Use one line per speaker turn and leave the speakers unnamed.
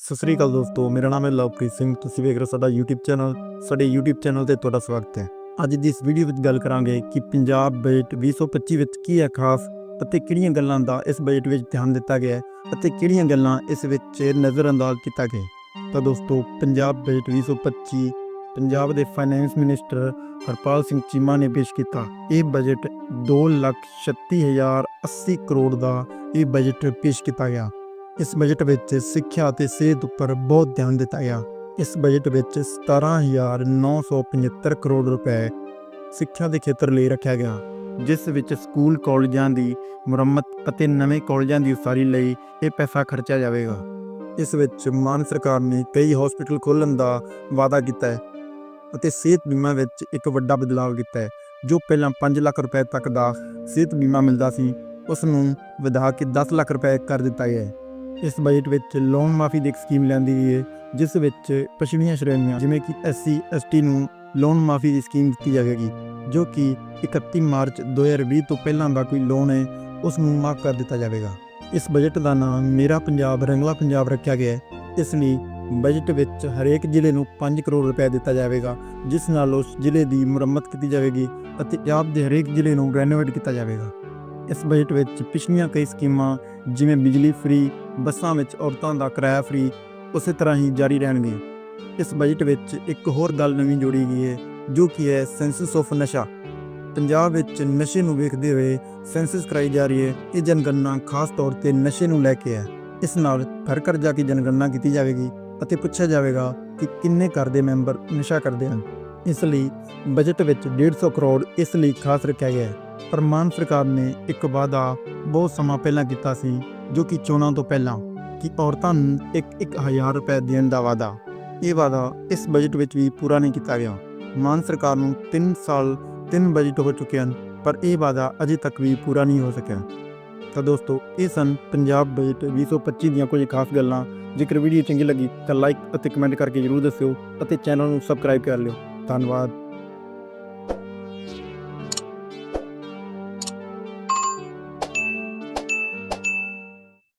ਸਤਿ ਸ੍ਰੀ ਅਕਾਲ ਦੋਸਤੋ ਮੇਰਾ ਨਾਮ ਹੈ ਲਵਪ੍ਰੀਤ ਸਿੰਘ ਤੁਸੀਂ ਵੇਖ ਰਹੇ ਹੋ ਸਾਡਾ YouTube ਚੈਨਲ ਸਾਡੇ YouTube ਚੈਨਲ ਤੇ ਤੁਹਾਡਾ ਸਵਾਗਤ ਹੈ। ਅੱਜ ਦੀ ਇਸ ਵੀਡੀਓ ਵਿੱਚ ਗੱਲ ਕਰਾਂਗੇ ਕਿ ਪੰਜਾਬ ਬਜਟ 2025 ਵਿੱਚ ਕੀ ਹੈ ਖਾਸ ਅਤੇ ਕਿਹੜੀਆਂ ਗੱਲਾਂ ਦਾ ਇਸ ਬਜਟ ਵਿੱਚ ਧਿਆਨ ਦਿੱਤਾ ਗਿਆ ਹੈ ਅਤੇ ਕਿਹੜੀਆਂ ਗੱਲਾਂ ਇਸ ਵਿੱਚ ਨਜ਼ਰਅੰਦਾਜ਼ ਕੀਤਾ ਗਿਆ। ਤਾਂ ਦੋਸਤੋ ਪੰਜਾਬ ਬਜਟ 2025 ਪੰਜਾਬ ਦੇ ਫਾਈਨੈਂਸ ਮਿਨਿਸਟਰ ਹਰਪਾਲ ਸਿੰਘ ਚੀਮਾ ਨੇ ਪੇਸ਼ ਕੀਤਾ। ਇਹ ਬਜਟ 236080 ਕਰੋੜ ਦਾ ਇਹ ਬਜਟ ਪੇਸ਼ ਕੀਤਾ ਗਿਆ। ਇਸ ਬਜਟ ਵਿੱਚ ਸਿੱਖਿਆ ਅਤੇ ਸਿਹਤ ਉੱਪਰ ਬਹੁਤ ਧਿਆਨ ਦਿੱਤਾ ਗਿਆ। ਇਸ ਬਜਟ ਵਿੱਚ 17975 ਕਰੋੜ ਰੁਪਏ ਸਿੱਖਿਆ ਦੇ ਖੇਤਰ ਲਈ ਰੱਖਿਆ ਗਿਆ, ਜਿਸ ਵਿੱਚ ਸਕੂਲ, ਕਾਲਜਾਂ ਦੀ ਮੁਰੰਮਤ ਅਤੇ ਨਵੇਂ ਕਾਲਜਾਂ ਦੀ ਉਸਾਰੀ ਲਈ ਇਹ ਪੈਸਾ ਖਰਚਿਆ ਜਾਵੇਗਾ। ਇਸ ਵਿੱਚ ਮਾਨ ਸਰਕਾਰ ਨੇ ਕਈ ਹਸਪੀਟਲ ਖੋਲ੍ਹਣ ਦਾ ਵਾਅਦਾ ਕੀਤਾ ਹੈ ਅਤੇ ਸਿਹਤ ਬੀਮਾ ਵਿੱਚ ਇੱਕ ਵੱਡਾ ਬਦਲਾਅ ਕੀਤਾ ਹੈ, ਜੋ ਪਹਿਲਾਂ 5 ਲੱਖ ਰੁਪਏ ਤੱਕ ਦਾ ਸਿਹਤ ਬੀਮਾ ਮਿਲਦਾ ਸੀ ਉਸ ਨੂੰ ਵਧਾ ਕੇ 10 ਲੱਖ ਰੁਪਏ ਕਰ ਦਿੱਤਾ ਗਿਆ ਹੈ। ਇਸ ਬਜਟ ਵਿੱਚ ਲੋਨ ਮਾਫੀ ਦੀ ਇੱਕ ਸਕੀਮ ਲਿਆਂਦੀ ਗਈ ਹੈ, ਜਿਸ ਵਿੱਚ ਪਛੜੀਆਂ ਸ਼੍ਰੇਣੀਆਂ ਜਿਵੇਂ ਕਿ ਐਸਸੀ ਐਸਟੀ ਨੂੰ ਲੋਨ ਮਾਫੀ ਦੀ ਸਕੀਮ ਦਿੱਤੀ ਜਾਵੇਗੀ, ਜੋ ਕਿ 31 ਮਾਰਚ 2020 ਤੋਂ ਪਹਿਲਾਂ ਦਾ ਕੋਈ ਲੋਨ ਹੈ, ਉਸ ਨੂੰ ਮਾਫ ਕਰ ਦਿੱਤਾ ਜਾਵੇਗਾ। ਇਸ ਬਜਟ ਦਾ ਨਾਮ ਮੇਰਾ ਪੰਜਾਬ, ਰੰਗਲਾ ਪੰਜਾਬ ਰੱਖਿਆ ਗਿਆ ਹੈ। ਇਸ ਲਈ ਬਜਟ ਵਿੱਚ ਹਰੇਕ ਜ਼ਿਲ੍ਹੇ ਨੂੰ 5 ਕਰੋੜ ਰੁਪਏ ਦਿੱਤਾ ਜਾਵੇਗਾ, ਜਿਸ ਨਾਲ ਉਸ ਜ਼ਿਲ੍ਹੇ ਦੀ ਮੁਰੰਮਤ ਕੀਤੀ ਜਾਵੇਗੀ ਅਤੇ ਆਪ ਦੇ ਹਰੇਕ ਜ਼ਿਲ੍ਹੇ ਨੂੰ ਰੈਨੋਵੇਟ ਕੀਤਾ ਜਾਵੇਗਾ। ਇਸ ਬਜਟ ਵਿੱਚ ਪਿਛਲੀਆਂ ਕਈ ਸਕੀਮਾਂ ਜਿਵੇਂ ਬਿਜਲੀ ਫ੍ਰੀ ਬੱਸਾਂ ਵਿੱਚ ਔਰਤਾਂ ਦਾ ਕਿਰਾਇਆ ਫ੍ਰੀ ਉਸੇ ਤਰ੍ਹਾਂ ਹੀ ਜਾਰੀ ਰਹਿਣਗੇ। ਇਸ ਬਜਟ ਵਿੱਚ ਇੱਕ ਹੋਰ ਗੱਲ ਨਵੀਂ ਜੋੜੀ ਗਈ ਹੈ, ਜੋ ਕਿ ਹੈ ਸੈਂਸਸ ਆਫ ਨਸ਼ਾ। ਪੰਜਾਬ ਵਿੱਚ ਨਸ਼ੇ ਨੂੰ ਵੇਖਦੇ ਹੋਏ ਸੈਂਸਸ ਕਰਾਈ ਜਾ ਰਹੀ ਹੈ, ਇਹ ਜਨਗਣਨਾ ਖਾਸ ਤੌਰ ਤੇ ਨਸ਼ੇ ਨੂੰ ਲੈ ਕੇ ਹੈ। ਇਸ ਨਾਲ ਘਰ ਘਰ ਜਾ ਕੇ ਜਨਗਣਨਾ ਕੀਤੀ ਜਾਵੇਗੀ ਅਤੇ ਪੁੱਛਿਆ ਜਾਵੇਗਾ ਕਿ ਕਿੰਨੇ ਘਰ ਦੇ ਮੈਂਬਰ ਨਸ਼ਾ ਕਰਦੇ ਹਨ। ਇਸ ਲਈ ਬਜਟ ਵਿੱਚ 150 ਕਰੋੜ ਇਸ ਲਈ ਖਾਸ ਰੱਖਿਆ ਗਿਆ ਹੈ। ਪਰ ਮਾਨ ਸਰਕਾਰ ਨੇ ਇੱਕ ਵਾਅਦਾ ਬਹੁਤ ਸਮਾਂ ਪਹਿਲਾਂ ਕੀਤਾ ਸੀ ਜੋ ਕਿ ਚੋਣਾਂ ਤੋਂ ਪਹਿਲਾਂ ਕਿ ਔਰਤਾਂ ਨੂੰ ਇੱਕ ਇੱਕ ਹਜ਼ਾਰ ਰੁਪਏ ਦੇਣ ਦਾ ਵਾਅਦਾ। ਇਹ ਵਾਅਦਾ ਇਸ ਬਜਟ ਵਿੱਚ ਵੀ ਪੂਰਾ ਨਹੀਂ ਕੀਤਾ ਗਿਆ। ਮਾਨ ਸਰਕਾਰ ਨੂੰ 3 ਸਾਲ 3 ਬਜਟ ਹੋ ਚੁੱਕੇ ਹਨ, ਪਰ ਇਹ ਵਾਅਦਾ ਅਜੇ ਤੱਕ ਵੀ ਪੂਰਾ ਨਹੀਂ ਹੋ ਸਕਿਆ। ਤਾਂ ਦੋਸਤੋ, ਇਹ ਸਨ ਪੰਜਾਬ ਬਜਟ 2025 ਦੀਆਂ ਕੁਝ ਖਾਸ ਗੱਲਾਂ। ਜੇਕਰ ਵੀਡੀਓ ਚੰਗੀ ਲੱਗੀ ਤਾਂ ਲਾਈਕ ਅਤੇ ਕਮੈਂਟ ਕਰਕੇ ਜਰੂਰ ਦੱਸਿਓ ਅਤੇ ਚੈਨਲ ਨੂੰ ਸਬਸਕ੍ਰਾਈਬ ਕਰ ਲਿਓ। ਧੰਨਵਾਦ।